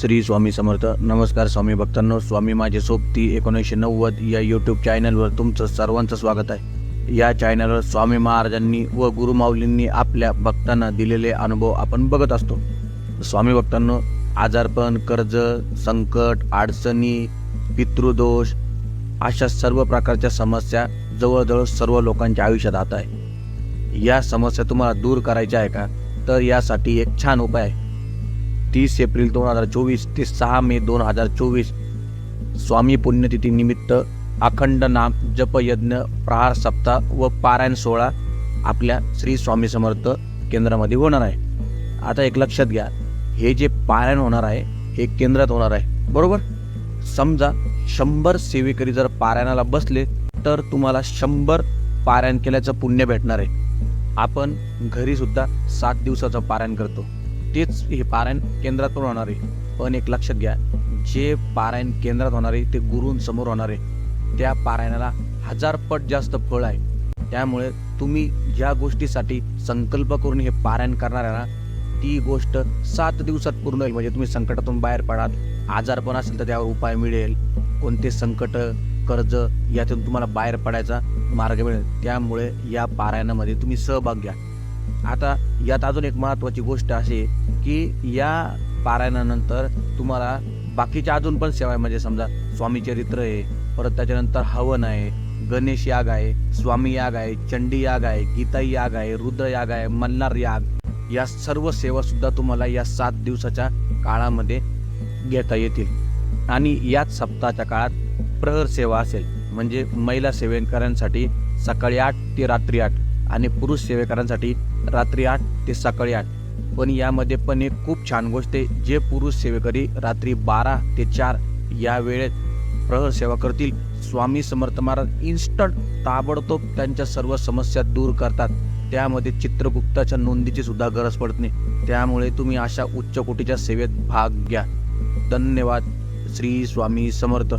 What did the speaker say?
श्री स्वामी समर्थ. नमस्कार स्वामी भक्तांनो स्वामी माझे सोबती एकोणीसशे नव्वद या यूट्यूब चॅनलवर तुमचं सर्वांचं स्वागत आहे. या चॅनलवर स्वामी महाराजांनी व गुरुमाऊलींनी आपल्या भक्तांना दिलेले अनुभव आपण बघत असतो. स्वामी भक्तांनो आजारपण कर्ज संकट अडचणी पितृदोष अशा सर्व प्रकारच्या समस्या जवळजवळ सर्व लोकांच्या आयुष्यात आता आहे. या समस्या तुम्हाला दूर करायच्या आहे का? तर यासाठी एक छान उपाय आहे. तीस एप्रिल दोन हजार चोवीस ते सहा मे दोन हजार चोवीस स्वामी पुण्यतिथीनिमित्त अखंड नाम जपयज्ञ प्रहार सप्ताह व पारायण सोहळा आपल्या श्री स्वामी समर्थ केंद्रामध्ये होणार आहे. आता एक लक्षात घ्या हे जे पारायण होणार आहे हे केंद्रात होणार आहे. बरोबर? समजा शंभर सेवेकरी जर पारायणाला बसले तर तुम्हाला शंभर पारायण केल्याचं पुण्य भेटणार आहे. आपण घरीसुद्धा सात दिवसाचं पारायण करतो. तेच हे पारायण केंद्रात पण होणार आहे. पण एक लक्षात घ्या जे पारायण केंद्रात होणार आहे ते गुरूंसमोर होणार आहे. त्या पारायणाला हजार पट जास्त फळ आहे. त्यामुळे तुम्ही ज्या गोष्टीसाठी संकल्प करून हे पारायण करणार आहे ना ती गोष्ट सात दिवसात पूर्ण होईल. म्हणजे तुम्ही संकटातून बाहेर पडाल आजारपण असेल तर त्यावर उपाय मिळेल. कोणते संकट कर्ज यातून तुम्हाला बाहेर पडायचा मार्ग मिळेल. त्यामुळे या पारायणामध्ये तुम्ही सहभाग घ्या. आता यात अजून एक महत्त्वाची गोष्ट अशी की या पारायणानंतर तुम्हाला बाकीच्या अजून पण सेवा आहे. म्हणजे समजा स्वामी चरित्र आहे परत त्याच्यानंतर हवन आहे गणेश याग आहे स्वामी याग आहे चंडी याग आहे गीताई याग आहे रुद्र याग आहे मल्हार याग. या सर्व सेवा सुद्धा तुम्हाला या सात दिवसाच्या काळामध्ये घेता येतील. आणि याच सप्ताहाच्या काळात प्रहर सेवा असेल. म्हणजे महिला सेवेकरांसाठी सकाळी आठ ते रात्री आठ. आणि पुरुष सेवेकरांसाठी रात्री आठ ते सकाळी आठ. पण यामध्ये पण एक खूप छान गोष्ट आहे जे पुरुष सेवेकरी रात्री बारा ते चार या वेळेत प्रहर सेवा करतील. स्वामी समर्थ महाराज इन्स्टंट ताबडतोब त्यांच्या सर्व समस्या दूर करतात. त्यामध्ये चित्रगुप्ताच्या नोंदीची सुद्धा गरज पडत नाही. त्यामुळे तुम्ही अशा उच्च कोटीच्या सेवेत भाग घ्या. धन्यवाद. श्री स्वामी समर्थ.